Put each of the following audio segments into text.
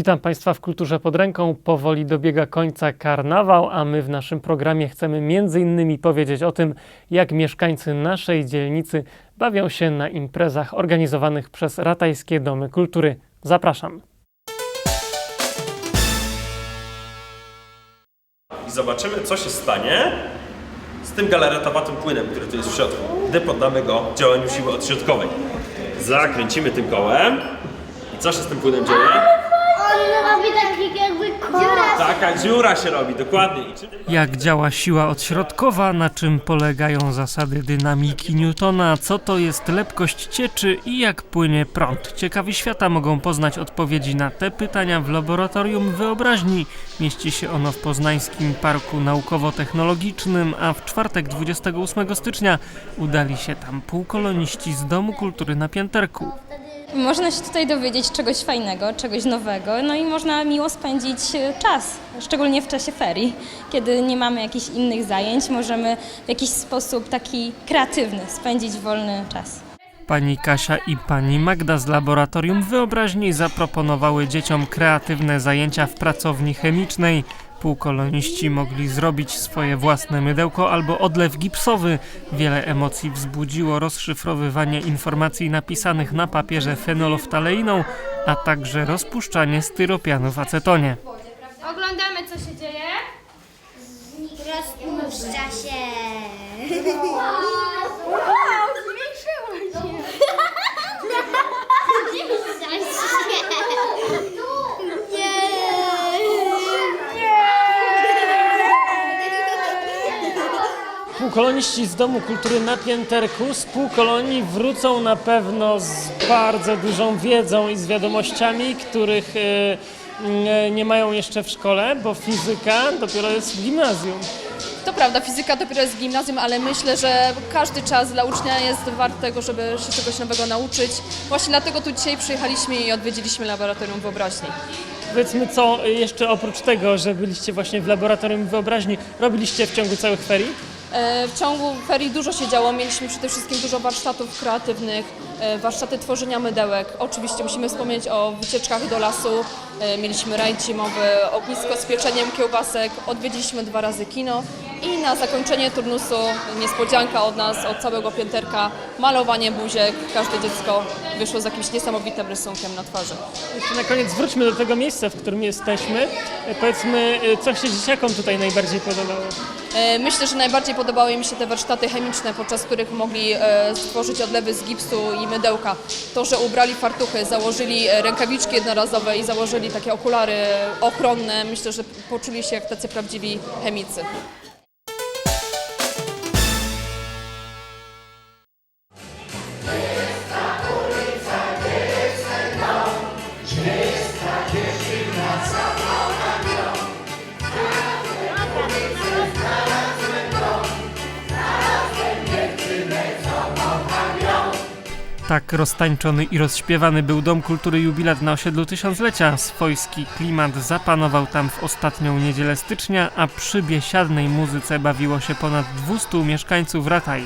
Witam Państwa w Kulturze pod ręką. Powoli dobiega końca karnawał, a my w naszym programie chcemy między innymi powiedzieć o tym, jak mieszkańcy naszej dzielnicy bawią się na imprezach organizowanych przez Ratajskie Domy Kultury. Zapraszam. i zobaczymy, co się stanie z tym galaretowatym płynem, który tu jest w środku, gdy poddamy go działaniu siły odśrodkowej. Zakręcimy tym kołem i co się z tym płynem dzieje? On robi taki jakby dziura. Taka dziura się robi, dokładnie. I Jak działa siła odśrodkowa, na czym polegają zasady dynamiki Newtona, co to jest lepkość cieczy i jak płynie prąd. Ciekawi świata mogą poznać odpowiedzi na te pytania w laboratorium wyobraźni. Mieści się ono w Poznańskim Parku Naukowo-Technologicznym, a w czwartek 28 stycznia udali się tam półkoloniści z Domu Kultury na Pięterku. Można się tutaj dowiedzieć czegoś fajnego, czegoś nowego, no i można miło spędzić e, czas, szczególnie w czasie ferii, kiedy nie mamy jakichś innych zajęć, możemy w jakiś sposób taki kreatywny spędzić wolny czas. Pani Kasia i pani Magda z Laboratorium Wyobraźni zaproponowały dzieciom kreatywne zajęcia w pracowni chemicznej. Półkoloniści mogli zrobić swoje własne mydełko albo odlew gipsowy. Wiele emocji wzbudziło rozszyfrowywanie informacji napisanych na papierze fenoloftaleiną, a także rozpuszczanie styropianu w acetonie. Oglądamy, co się dzieje. Rozpuszcza się. Półkoloniści z Domu Kultury na Pięterku z półkolonii wrócą na pewno z bardzo dużą wiedzą i z wiadomościami, których e, m, nie mają jeszcze w szkole, bo fizyka dopiero jest w gimnazjum. To prawda, fizyka dopiero jest w gimnazjum, ale myślę, że każdy czas dla ucznia jest wart tego, żeby się czegoś nowego nauczyć. Właśnie dlatego tu dzisiaj przyjechaliśmy i odwiedziliśmy laboratorium wyobraźni. Powiedzmy, co jeszcze oprócz tego, że byliście właśnie w laboratorium wyobraźni, robiliście w ciągu całych ferii? E, W ciągu ferii dużo się działo. Mieliśmy przede wszystkim dużo warsztatów kreatywnych, e, warsztaty tworzenia mydełek. Oczywiście musimy wspomnieć o wycieczkach do lasu. E, Mieliśmy rajd zimowy, ognisko z pieczeniem kiełbasek. Odwiedziliśmy dwa razy kino. I na zakończenie turnusu niespodzianka od nas, od całego pięterka, malowanie buziek. Każde dziecko wyszło z jakimś niesamowitym rysunkiem na twarzy. Jeszcze na koniec wróćmy do tego miejsca, w którym jesteśmy. Powiedzmy, co się dzieciakom tutaj najbardziej podobało? E, Myślę, że najbardziej podobały mi się te warsztaty chemiczne, podczas których mogli e, stworzyć odlewy z gipsu i mydełka. To, że ubrali fartuchy, założyli e, rękawiczki jednorazowe i założyli takie okulary ochronne, myślę, że poczuli się jak tacy prawdziwi chemicy. Tak roztańczony i rozśpiewany był Dom Kultury Jubilat na osiedlu Tysiąclecia. Swojski klimat zapanował tam w ostatnią niedzielę stycznia, a przy biesiadnej muzyce bawiło się ponad 200 mieszkańców Rataj.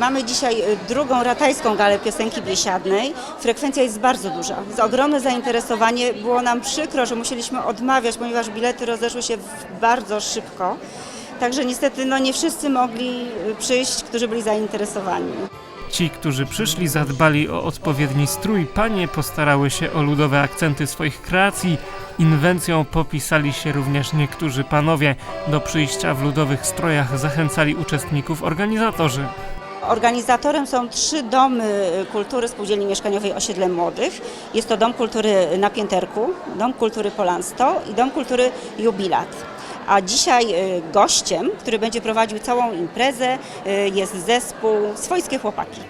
Mamy dzisiaj y, drugą ratajską galę piosenki biesiadnej. Frekwencja jest bardzo duża. Jest ogromne zainteresowanie. Było nam przykro, że musieliśmy odmawiać, ponieważ bilety rozeszły się bardzo szybko. Także niestety no, nie wszyscy mogli y, przyjść, którzy byli zainteresowani. Ci, którzy przyszli, zadbali o odpowiedni strój. Panie postarały się o ludowe akcenty swoich kreacji. Inwencją popisali się również niektórzy panowie. Do przyjścia w ludowych strojach zachęcali uczestników organizatorzy. Organizatorem są trzy domy kultury spółdzielni mieszkaniowej Osiedle Młodych. Jest to Dom Kultury na Pięterku, Dom Kultury Polansto i Dom Kultury Jubilat. A dzisiaj y, gościem, który będzie prowadził całą imprezę, y, jest zespół Swojskie Chłopaki.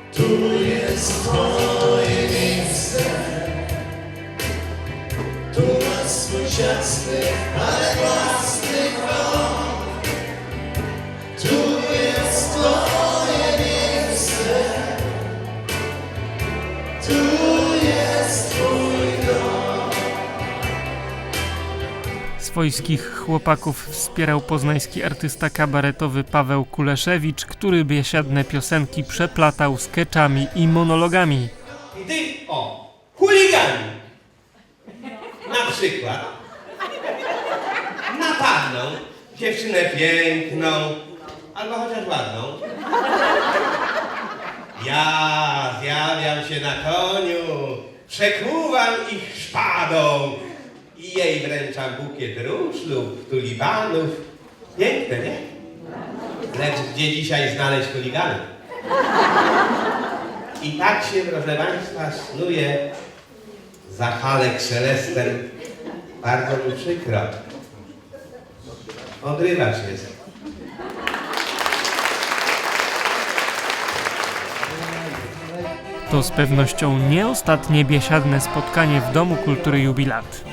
Swojskich chłopaków wspierał poznański artysta kabaretowy Paweł Kuleszewicz, który biesiadne piosenki przeplatał skeczami i monologami. Ty, o, chuligani. Na przykład napadną dziewczynę piękną albo chociaż ładną. Ja zjawiam się na koniu, przekuwam ich szpadą i jej wręczam bukiet róż lub tulibanów. Piękne, nie? Lecz gdzie dzisiaj znaleźć chuliganów? I tak się, proszę Państwa, snuje Zachalek Szelester. Bardzo mi przykro. Odrywacz jest. To z pewnością nie ostatnie biesiadne spotkanie w Domu Kultury Jubilat.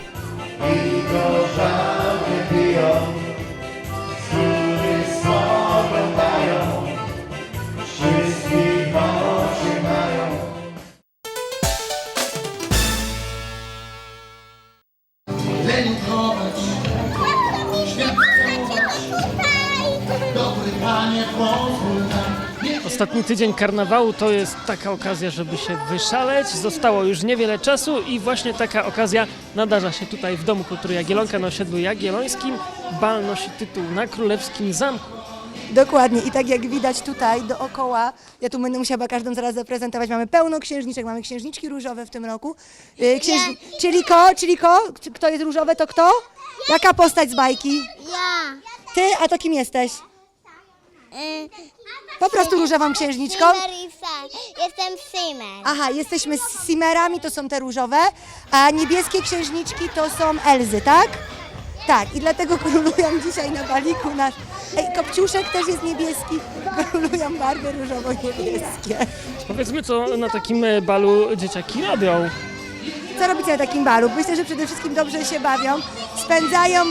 Ostatni tydzień karnawału to jest taka okazja, żeby się wyszaleć. Zostało już niewiele czasu i właśnie taka okazja nadarza się tutaj w Domu Kultury Jagielonka na osiedlu jagiellońskim. Bal nosi tytuł na Królewskim Zamku. Dokładnie i tak jak widać tutaj dookoła, ja tu będę musiała każdą zaraz zaprezentować, mamy pełno księżniczek, mamy księżniczki różowe w tym roku. Yy, Księżni... Czyli ko, czyli ko, kto jest różowe to kto? Jaka postać z bajki? Ja. Ty, a to kim jesteś? Po prostu różową księżniczką? Simmer i Sam. Jestem Simmer. Aha, jesteśmy z Simerami, to są te różowe, a niebieskie księżniczki to są Elzy, tak? Tak, i dlatego królują dzisiaj na baliku nasz. Ej, Kopciuszek też jest niebieski, królują barwy różowo-niebieskie. Powiedzmy, co na takim e, balu dzieciaki robią. Co robicie na takim balu? Myślę, że przede wszystkim dobrze się bawią, spędzają,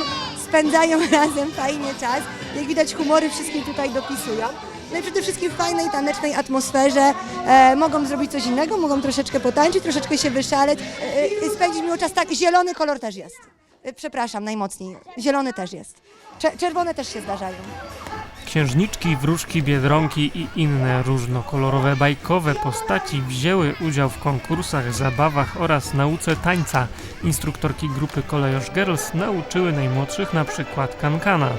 spędzają razem fajnie czas. Jak widać humory wszystkim tutaj dopisują. No i przede wszystkim w fajnej, tanecznej atmosferze e, mogą zrobić coś innego, mogą troszeczkę potańczyć, troszeczkę się wyszaleć, e, e, spędzić miło czas. Tak, zielony kolor też jest. E, przepraszam, najmocniej. Zielony też jest. Cze- czerwone też się zdarzają. Księżniczki, wróżki, biedronki i inne różnokolorowe bajkowe postaci wzięły udział w konkursach, zabawach oraz nauce tańca. Instruktorki grupy Kolejosz Girls nauczyły najmłodszych na przykład kankana.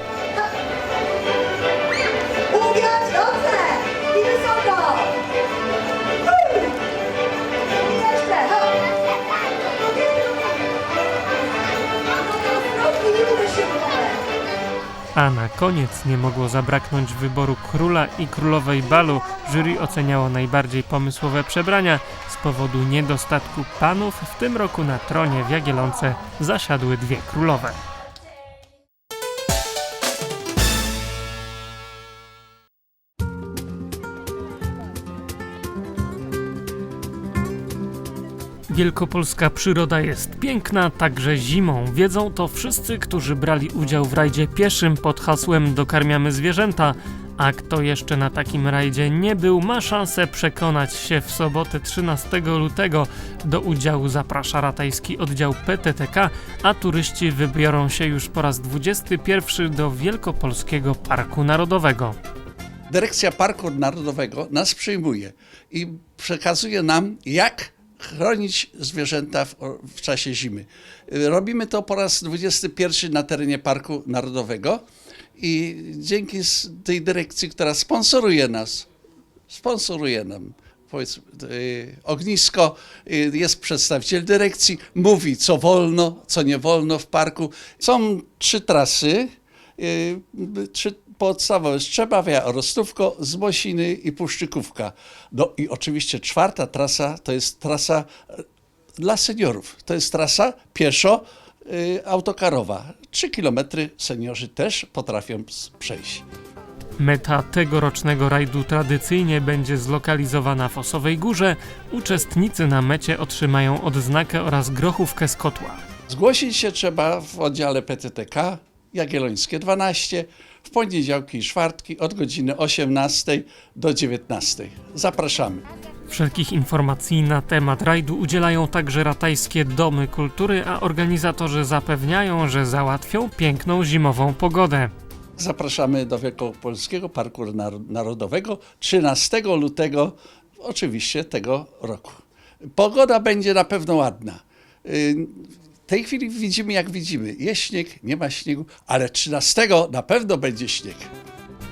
A na koniec nie mogło zabraknąć wyboru króla i królowej balu. Jury oceniało najbardziej pomysłowe przebrania. Z powodu niedostatku panów w tym roku na tronie w Jagielonce zasiadły dwie królowe. Wielkopolska przyroda jest piękna także zimą. Wiedzą to wszyscy, którzy brali udział w rajdzie pieszym pod hasłem Dokarmiamy zwierzęta. A kto jeszcze na takim rajdzie nie był, ma szansę przekonać się w sobotę 13 lutego. Do udziału zaprasza ratajski oddział PTTK, a turyści wybiorą się już po raz 21 do Wielkopolskiego Parku Narodowego. Dyrekcja Parku Narodowego nas przyjmuje i przekazuje nam, jak chronić zwierzęta w, w czasie zimy. Robimy to po raz 21 na terenie Parku Narodowego i dzięki tej dyrekcji, która sponsoruje nas, sponsoruje nam powiedzmy, y, ognisko, y, jest przedstawiciel dyrekcji, mówi co wolno, co nie wolno w parku. Są trzy trasy, y, trzy podstawowe, Strzebawia, Rostówko, Zmosiny i Puszczykówka. No i oczywiście czwarta trasa to jest trasa e, dla seniorów. To jest trasa pieszo y, autokarowa. Trzy kilometry seniorzy też potrafią przejść. Meta tegorocznego rajdu tradycyjnie będzie zlokalizowana w Osowej Górze. Uczestnicy na mecie otrzymają odznakę oraz grochówkę z kotła. Zgłosić się trzeba w oddziale PTTK Jagiellońskie 12 w poniedziałki i czwartki od godziny 18 do 19. Zapraszamy. Wszelkich informacji na temat rajdu udzielają także ratajskie domy kultury, a organizatorzy zapewniają, że załatwią piękną zimową pogodę. Zapraszamy do Wielkopolskiego Parku Nar- Narodowego 13 lutego, oczywiście tego roku. Pogoda będzie na pewno ładna. Tej chwili widzimy jak widzimy. Jest śnieg, nie ma śniegu, ale 13 na pewno będzie śnieg.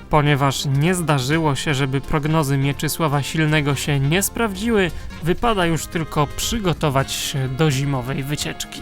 Ponieważ nie zdarzyło się, żeby prognozy Mieczysława Silnego się nie sprawdziły, wypada już tylko przygotować się do zimowej wycieczki.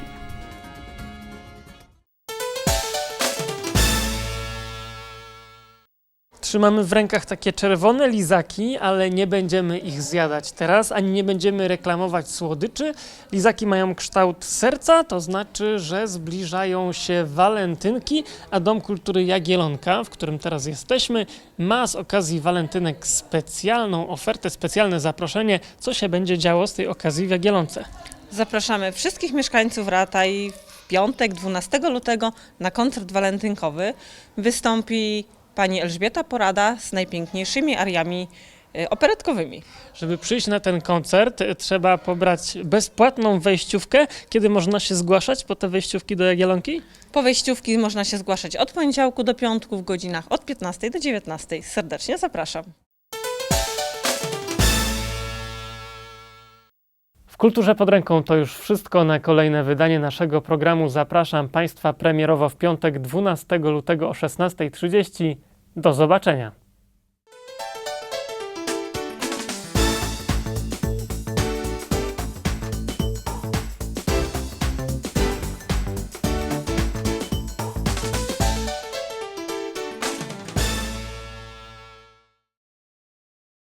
Trzymamy w rękach takie czerwone lizaki, ale nie będziemy ich zjadać teraz, ani nie będziemy reklamować słodyczy. Lizaki mają kształt serca, to znaczy, że zbliżają się walentynki, a Dom Kultury Jagielonka, w którym teraz jesteśmy, ma z okazji walentynek specjalną ofertę, specjalne zaproszenie. Co się będzie działo z tej okazji w Jagielonce? Zapraszamy wszystkich mieszkańców Rataj w piątek 12 lutego na koncert walentynkowy. Wystąpi pani Elżbieta Porada z najpiękniejszymi ariami y, operetkowymi. Żeby przyjść na ten koncert, e, trzeba pobrać bezpłatną wejściówkę. Kiedy można się zgłaszać po te wejściówki do Jagielonki? Po wejściówki można się zgłaszać od poniedziałku do piątku w godzinach od 15 do 19. Serdecznie zapraszam. W Kulturze pod ręką to już wszystko na kolejne wydanie naszego programu. Zapraszam Państwa premierowo w piątek 12 lutego o 16.30. Do zobaczenia.